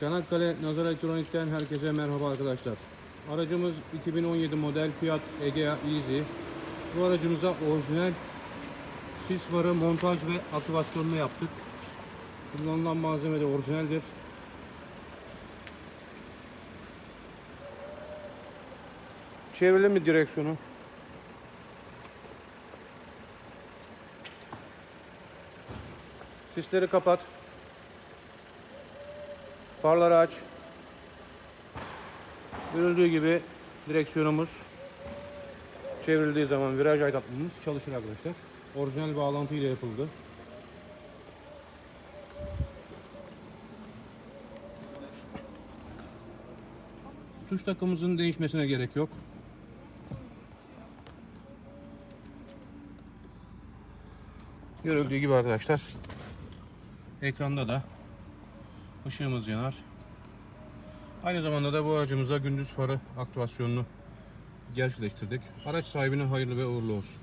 Çanakkale Nazar Elektronik'ten herkese merhaba arkadaşlar. Aracımız 2017 model Fiat Egea Easy. Bu aracımıza orijinal sis farı montaj ve aktivasyonunu yaptık. Kullanılan malzeme de orijinaldir. Çevirelim mi direksiyonu? Sisleri kapat. Farları aç. Görüldüğü gibi direksiyonumuz çevrildiği zaman viraj aydınlatmamız çalışır arkadaşlar. Orijinal bağlantı ile yapıldı. Tuş takımımızın değişmesine gerek yok. Görüldüğü gibi arkadaşlar ekranda da ışığımız yanar. Aynı zamanda da bu aracımıza gündüz farı aktivasyonunu gerçekleştirdik. Araç sahibine hayırlı ve uğurlu olsun.